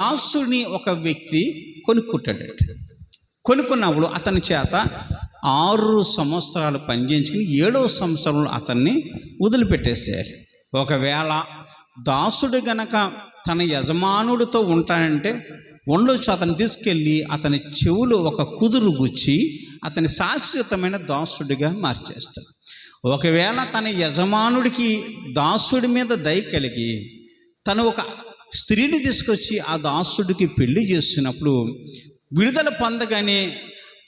దాసుని ఒక వ్యక్తి కొనుక్కుంటాడట. కొనుక్కున్నప్పుడు అతని చేత ఆరు సంవత్సరాలు పనిచేయించుకుని ఏడవ సంవత్సరంలో అతన్ని వదిలిపెట్టేసేయాలి ఒకవేళ దాసుడు గనక తన యజమానుడితో ఉంటానంటే ఉండొచ్చు అతను తీసుకెళ్ళి అతని చెవులు ఒక కుదురు గుచ్చి అతని శాశ్వతమైన దాసుడిగా మార్చేస్తాడు. ఒకవేళ తన యజమానుడికి దాసుడి మీద దయ కలిగి తను ఒక స్త్రీని తీసుకొచ్చి ఆ దాసుడికి పెళ్ళి చేస్తున్నప్పుడు విడుదల పొందగానే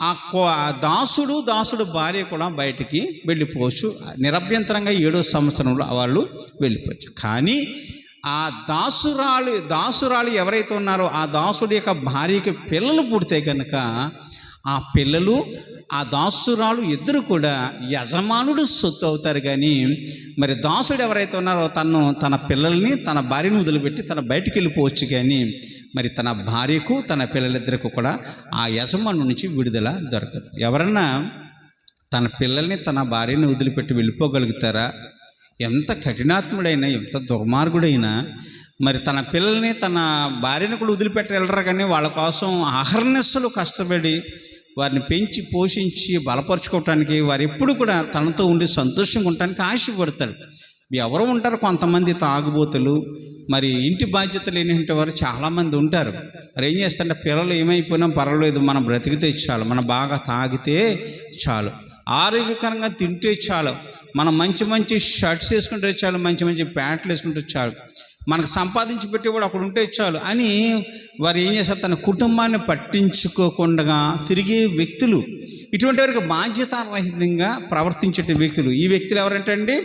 ఆ కో- ఆ దాసుడు దాసుడు భార్య కూడా బయటికి వెళ్ళిపోవచ్చు. నిరభ్యంతరంగా ఏడో సంవత్సరంలో వాళ్ళు వెళ్ళిపోవచ్చు. కానీ ఆ దాసురాలు దాసురాలు ఎవరైతే ఉన్నారో ఆ దాసుడి యొక్క భార్యకి పిల్లలు పుడితే కనుక ఆ పిల్లలు ఆ దాసురాలు ఇద్దరు కూడా యజమానుడు సొత్తు అవుతారు కానీ మరి దాసుడు ఎవరైతే ఉన్నారో తను తన పిల్లల్ని తన భార్యను వదిలిపెట్టి తన బయటికి వెళ్ళిపోవచ్చు కానీ మరి తన భార్యకు తన పిల్లలిద్దరికి కూడా ఆ యజమాను నుంచి విడుదల దొరకదు. ఎవరన్నా తన పిల్లల్ని తన భార్యని వదిలిపెట్టి వెళ్ళిపోగలుగుతారా? ఎంత కఠినాత్ముడైనా ఎంత దుర్మార్గుడైనా మరి తన పిల్లల్ని తన భార్యను కూడా వదిలిపెట్టి వెళ్ళరు కానీ వాళ్ళ కోసం అహర్నిస్సులు కష్టపడి వారిని పెంచి పోషించి బలపరుచుకోవటానికి వారు ఎప్పుడు కూడా తనతో ఉండి సంతోషంగా ఉండటానికి ఆశపడతాడు ఎవరు ఉంటారు? కొంతమంది తాగుబోతులు. మరి ఇంటి బాధ్యత లేనింటి వారు చాలామంది ఉంటారు. మరి ఏం చేస్తారంటే పిల్లలు ఏమైపోయినా పర్వాలేదు మనం బ్రతికితే చాలు. మనం బాగా తాగితే చాలు. ఆరోగ్యకరంగా తింటే చాలు. మనం మంచి మంచి షర్ట్స్ వేసుకుంటే చాలు మంచి మంచి ప్యాంట్లు వేసుకుంటే చాలు. మనకు సంపాదించి పెట్టి కూడా అక్కడ ఉంటే చాలు. అని వారు ఏం చేస్తారు తన కుటుంబాన్ని పట్టించుకోకుండా తిరిగే వ్యక్తులు ఇటువంటి వారికి బాధ్యతారహితంగా ప్రవర్తించే వ్యక్తులు. ఈ వ్యక్తులు ఎవరంటే అండి?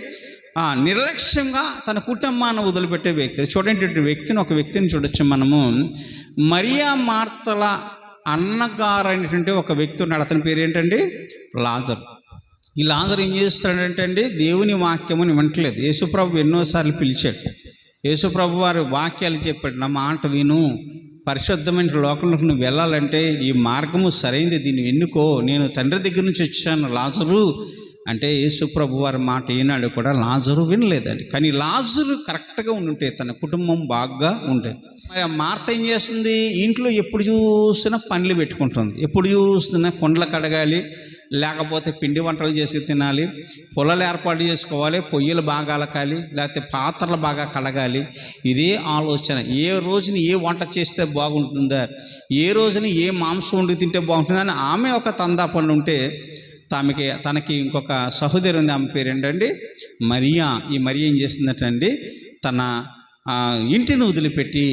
నిర్లక్ష్యంగా తన కుటుంబాన్ని వదిలిపెట్టే వ్యక్తి చూడండి వ్యక్తిని ఒక వ్యక్తిని చూడొచ్చు మనము. మరియా మార్తల అన్నగారు అనేటువంటి ఒక వ్యక్తి ఉన్నాడు. అతని పేరు ఏంటండి? లాజర్. ఈ లాజర్ ఏం చేస్తాడంటే అండి దేవుని వాక్యముని వింటలేదు యేసుప్రభు ఎన్నోసార్లు పిలిచాడు. యేసుప్రభు వారి వాక్యాలు చెప్పాడు నా మాట విను. పరిశుద్ధమైన లోకంలోకి నువ్వు వెళ్ళాలంటే ఈ మార్గము సరైంది దీన్ని ఎన్నుకో. నేను తండ్రి దగ్గర నుంచి వచ్చాను లాజరు అంటే యేసుప్రభు వారి మాట ఏనాడు కూడా లాజరు వినలేదండి. కానీ లాజరు కరెక్ట్గా ఉంటే తన కుటుంబం బాగా ఉండేది. మరి ఆ మార్త ఏం చేస్తుంది? ఇంట్లో ఎప్పుడు చూసినా పనులు పెట్టుకుంటుంది ఎప్పుడు చూసినా కొండలు కడగాలి లేకపోతే పిండి వంటలు చేసి తినాలి పొలాలు ఏర్పాటు చేసుకోవాలి పొయ్యిలు బాగా అలకాలి లేకపోతే పాత్రలు బాగా కడగాలి. ఇదే ఆలోచన. ఏ రోజున ఏ వంట చేస్తే బాగుంటుందా ఏ రోజున ఏ మాంసం వండి తింటే బాగుంటుందని ఆమె ఒక తందా పనులు ఉంటే తమకి తనకి ఇంకొక సహోదరి ఉంది ఆమె పేరు ఏంటండి? మరియా. ఈ మరియా ఏం చేసిందటండి తన ఇంటిని వదిలిపెట్టి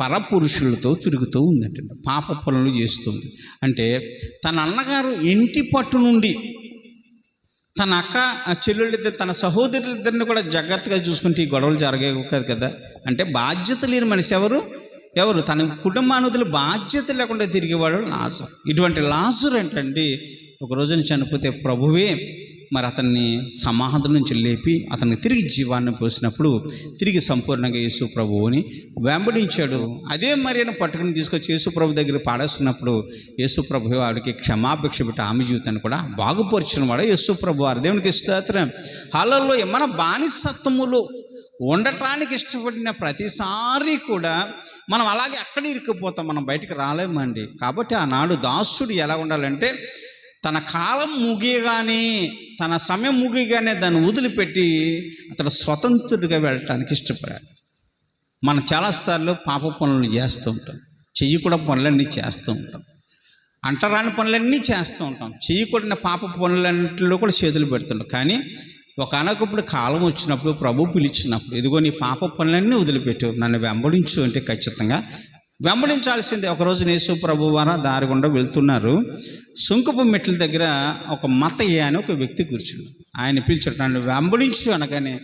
పరపురుషులతో తిరుగుతూ ఉందంట. పాప పనులు చేస్తుంది. అంటే తన అన్నగారు ఇంటి పట్టు నుండి తన అక్క ఆ చెల్లెళ్ళిద్దరు తన సహోదరులిద్దరిని కూడా జాగ్రత్తగా చూసుకుంటే ఈ గొడవలు జరగవు కాదు? కదా అంటే బాధ్యత లేని మనిషి ఎవరు? ఎవరు? తన కుటుంబానుతులు బాధ్యత లేకుండా తిరిగేవాడు లాజర్. ఇటువంటి లాజర్ ఏంటండి? ఒక రోజున చనిపోతే ప్రభువే మరి అతన్ని సమాధి నుంచి లేపి అతనికి తిరిగి జీవాన్ని పోసినప్పుడు తిరిగి సంపూర్ణంగా యేసు ప్రభువుని వెంబడించాడు. అదే మరియను పట్టుకుని తీసుకొచ్చి యేసు ప్రభు దగ్గర పాడేస్తున్నప్పుడు యేసు ప్రభు వాడికి క్షమాభిక్ష పెట్టి ఆమె జీవితాన్ని కూడా బాగుపరిచిన వాడు యేసు ప్రభు వారు. దేవునికి స్తోత్రం. హాలలో మన బానిసత్వములో ఉండటానికి ఇష్టపడిన ప్రతిసారి కూడా మనం అలాగే అక్కడ ఇరుక్కుపోతాం. మనం బయటికి రాలేమండి. కాబట్టి ఆనాడు దాసుడు ఎలా ఉండాలంటే తన కాలం ముగియగానే తన సమయం ముగియగానే దాన్ని వదిలిపెట్టి అతడు స్వతంత్రుడిగా వెళ్ళటానికి ఇష్టపడాడు మనం చాలాసార్లు పాప పనులు చేస్తూ ఉంటాం. చెయ్యకూడని పనులన్నీ చేస్తూ ఉంటాం. అంటరాని పనులన్నీ చేస్తూ ఉంటాం. చేయకూడని పాప పనులన్నింటిలో కూడా చేతులు పెడుతుంటాం. కానీ ఒకనొకప్పుడు కాలం వచ్చినప్పుడు ప్రభు పిలిచినప్పుడు ఇదిగో నీ పాప పనులన్నీ వదిలిపెట్టు నన్ను వెంబడించు అంటే ఖచ్చితంగా వెంబడించాల్సిందే. ఒకరోజు యేసు ప్రభు వారు దారి గుండా వెళ్తున్నారు. సుంకపు మెట్ల దగ్గర ఒక మతయ్య అని ఒక వ్యక్తి కూర్చున్నాడు. ఆయన పిలిచాడు నన్ను వెంబడించు అనగానే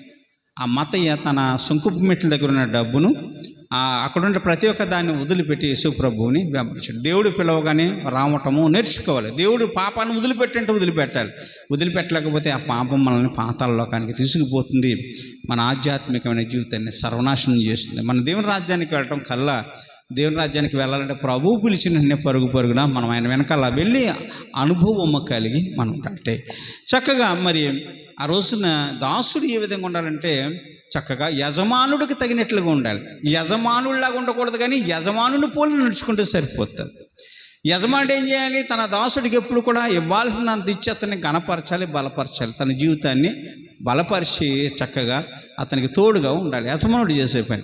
ఆ మతయ్య తన సుంకపు మెట్ల దగ్గర ఉన్న డబ్బును అక్కడుండే ప్రతి ఒక్క దాన్ని వదిలిపెట్టి యేసుప్రభువుని వెంబడించాడు. దేవుడు పిలవగానే రావటము నేర్చుకోవాలి. దేవుడు పాపాన్ని వదిలిపెట్టంటే వదిలిపెట్టాలి. వదిలిపెట్టలేకపోతే ఆ పాపం మనల్ని పాతాల లోకానికి తీసుకుపోతుంది. మన ఆధ్యాత్మికమైన జీవితాన్ని సర్వనాశనం చేస్తుంది. మన దేవుని రాజ్యానికి వెళ్ళటం కల్లా దేవుని రాజ్యానికి వెళ్ళాలంటే ప్రభువు పిలిచిన పరుగు పరుగున? మనం ఆయన వెనకాల వెళ్ళి అనుభవం కలిగి మనం ఉండాలంటే చక్కగా మరి ఆ రోజున దాసుడు ఏ విధంగా ఉండాలంటే చక్కగా యజమానుడికి తగినట్లుగా ఉండాలి. యజమానుడిలాగా ఉండకూడదు కానీ యజమానుని పోలి నడుచుకుంటే సరిపోతుంది. యజమానుడు ఏం చేయాలి? తన దాసుడికి ఎప్పుడు కూడా ఇవ్వాల్సినంత ఇచ్చి అతన్ని గణపరచాలి బలపరచాలి. తన జీవితాన్ని బలపరిచి చక్కగా అతనికి తోడుగా ఉండాలి. యజమానుడు చేసే పని.